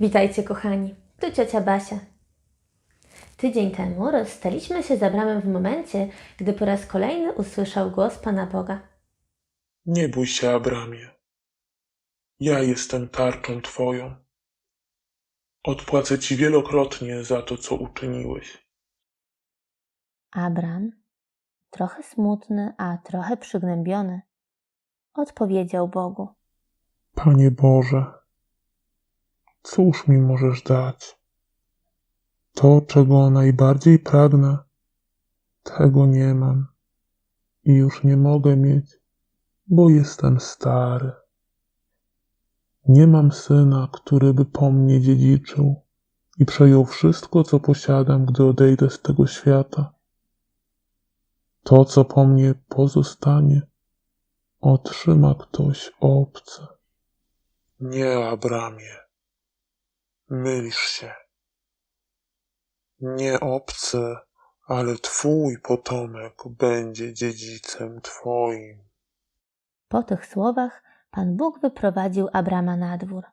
Witajcie, kochani. Tu ciocia Basia. Tydzień temu rozstaliśmy się z Abramem w momencie, gdy po raz kolejny usłyszał głos Pana Boga. Nie bój się, Abramie. Ja jestem tarczą Twoją. Odpłacę Ci wielokrotnie za to, co uczyniłeś. Abram, trochę smutny, a trochę przygnębiony, odpowiedział Bogu. Panie Boże, cóż mi możesz dać? To, czego najbardziej pragnę, tego nie mam i już nie mogę mieć, bo jestem stary. Nie mam syna, który by po mnie dziedziczył i przejął wszystko, co posiadam, gdy odejdę z tego świata. To, co po mnie pozostanie, otrzyma ktoś obcy. Nie, Abramie. Mylisz się. Nie obcy, ale twój potomek będzie dziedzicem twoim. Po tych słowach Pan Bóg wyprowadził Abrama na dwór.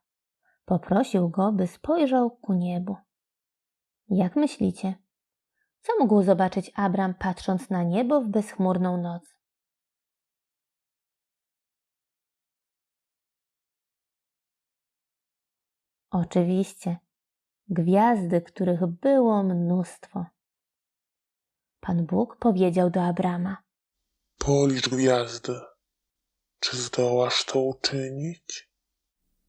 Poprosił go, by spojrzał ku niebu. Jak myślicie? Co mógł zobaczyć Abram, patrząc na niebo w bezchmurną noc? Oczywiście, gwiazdy, których było mnóstwo. Pan Bóg powiedział do Abrama: Policz gwiazdy. Czy zdołasz to uczynić?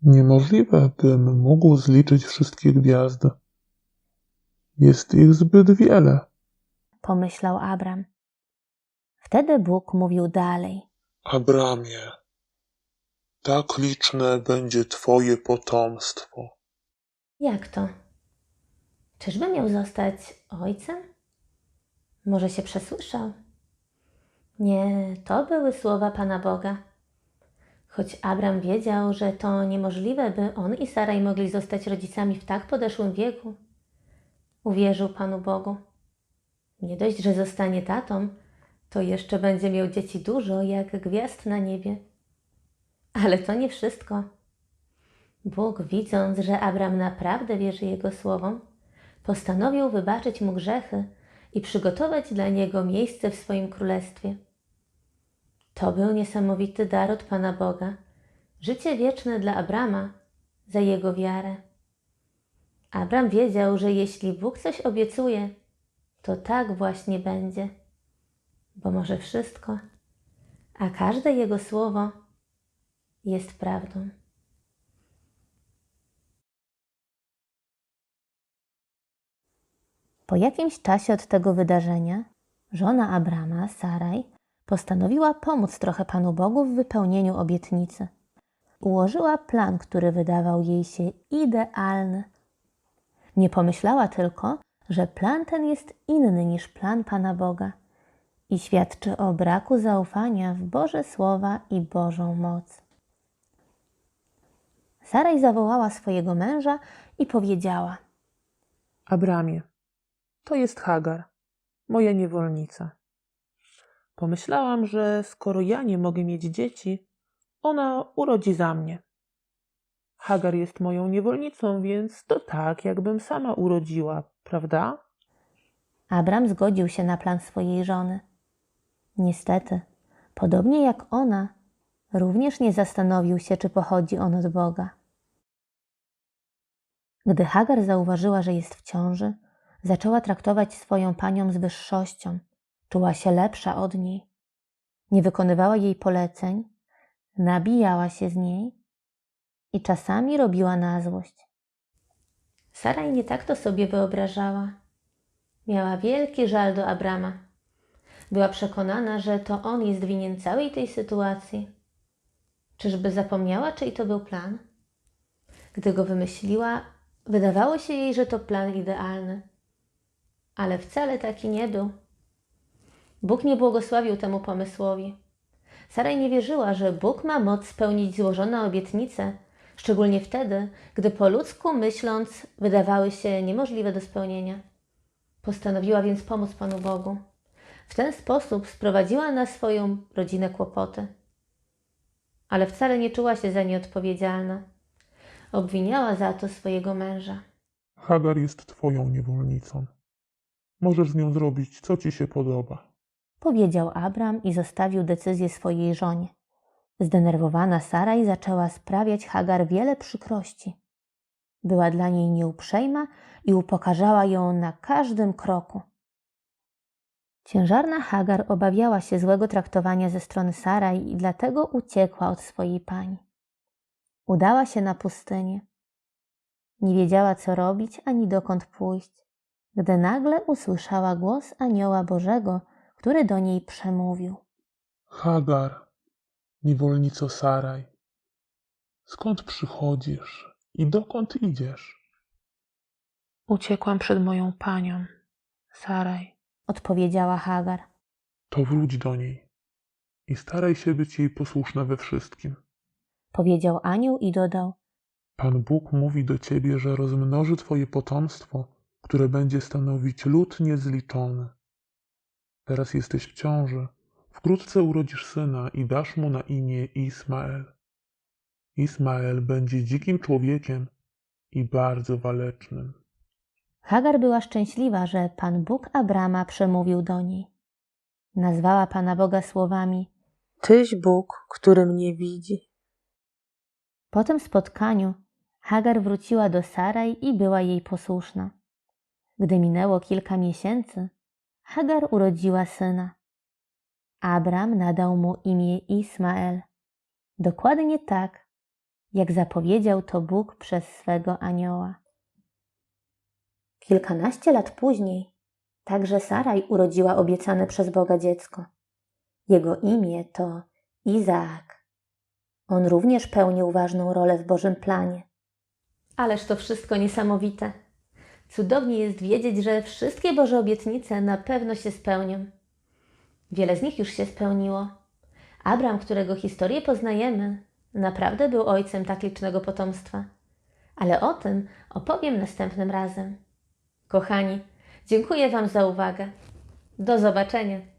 Niemożliwe, bym mógł zliczyć wszystkie gwiazdy. Jest ich zbyt wiele. Pomyślał Abram. Wtedy Bóg mówił dalej. Abramie, tak liczne będzie twoje potomstwo. Jak to? Czyżby miał zostać ojcem? Może się przesłyszał? Nie, to były słowa Pana Boga. Choć Abram wiedział, że to niemożliwe, by on i Saraj mogli zostać rodzicami w tak podeszłym wieku, uwierzył Panu Bogu. Nie dość, że zostanie tatą, to jeszcze będzie miał dzieci dużo, jak gwiazd na niebie. Ale to nie wszystko. Bóg, widząc, że Abram naprawdę wierzy Jego słowom, postanowił wybaczyć mu grzechy i przygotować dla niego miejsce w swoim królestwie. To był niesamowity dar od Pana Boga, życie wieczne dla Abrama za jego wiarę. Abram wiedział, że jeśli Bóg coś obiecuje, to tak właśnie będzie, bo może wszystko, a każde Jego słowo jest prawdą. Po jakimś czasie od tego wydarzenia żona Abrama, Saraj, postanowiła pomóc trochę Panu Bogu w wypełnieniu obietnicy. Ułożyła plan, który wydawał jej się idealny. Nie pomyślała tylko, że plan ten jest inny niż plan Pana Boga i świadczy o braku zaufania w Boże Słowa i Bożą moc. Saraj zawołała swojego męża i powiedziała: Abramie, to jest Hagar, moja niewolnica. Pomyślałam, że skoro ja nie mogę mieć dzieci, ona urodzi za mnie. Hagar jest moją niewolnicą, więc to tak, jakbym sama urodziła, prawda? Abram zgodził się na plan swojej żony. Niestety, podobnie jak ona, również nie zastanowił się, czy pochodzi on od Boga. Gdy Hagar zauważyła, że jest w ciąży, zaczęła traktować swoją panią z wyższością. Czuła się lepsza od niej. Nie wykonywała jej poleceń, nabijała się z niej i czasami robiła na złość. Saraj nie tak to sobie wyobrażała. Miała wielki żal do Abrama. Była przekonana, że to on jest winien całej tej sytuacji. Czyżby zapomniała, czyj to był plan? Gdy go wymyśliła, wydawało się jej, że to plan idealny. Ale wcale taki nie był. Bóg nie błogosławił temu pomysłowi. Saraj nie wierzyła, że Bóg ma moc spełnić złożone obietnice, szczególnie wtedy, gdy po ludzku myśląc wydawały się niemożliwe do spełnienia. Postanowiła więc pomóc Panu Bogu. W ten sposób sprowadziła na swoją rodzinę kłopoty. Ale wcale nie czuła się za nie odpowiedzialna. obwiniała za to swojego męża. Hagar jest twoją niewolnicą. Możesz z nią zrobić, co ci się podoba. Powiedział Abram i zostawił decyzję swojej żonie. Zdenerwowana Saraj zaczęła sprawiać Hagar wiele przykrości. Była dla niej nieuprzejma i upokarzała ją na każdym kroku. Ciężarna Hagar obawiała się złego traktowania ze strony Saraj i dlatego uciekła od swojej pani. Udała się na pustynię. Nie wiedziała, co robić ani dokąd pójść, gdy nagle usłyszała głos Anioła Bożego, który do niej przemówił. Hagar, niewolnico Saraj, skąd przychodzisz i dokąd idziesz? Uciekłam przed moją panią, Saraj. Odpowiedziała Hagar. To wróć do niej i staraj się być jej posłuszna we wszystkim. Powiedział anioł i dodał: Pan Bóg mówi do ciebie, że rozmnoży twoje potomstwo, które będzie stanowić lud niezliczony. Teraz jesteś w ciąży. Wkrótce urodzisz syna i dasz mu na imię Ismael. Ismael będzie dzikim człowiekiem i bardzo walecznym. Hagar była szczęśliwa, że Pan Bóg Abrama przemówił do niej. Nazwała Pana Boga słowami: Tyś Bóg, który mnie widzi. Po tym spotkaniu Hagar wróciła do Saraj i była jej posłuszna. Gdy minęło kilka miesięcy, Hagar urodziła syna. Abram nadał mu imię Ismael, dokładnie tak, jak zapowiedział to Bóg przez swego anioła. Kilkanaście lat później także Saraj urodziła obiecane przez Boga dziecko. Jego imię to Izaak. On również pełnił ważną rolę w Bożym planie. Ależ to wszystko niesamowite. Cudownie jest wiedzieć, że wszystkie Boże obietnice na pewno się spełnią. Wiele z nich już się spełniło. Abram, którego historię poznajemy, naprawdę był ojcem tak licznego potomstwa. Ale o tym opowiem następnym razem. Kochani, dziękuję Wam za uwagę. Do zobaczenia.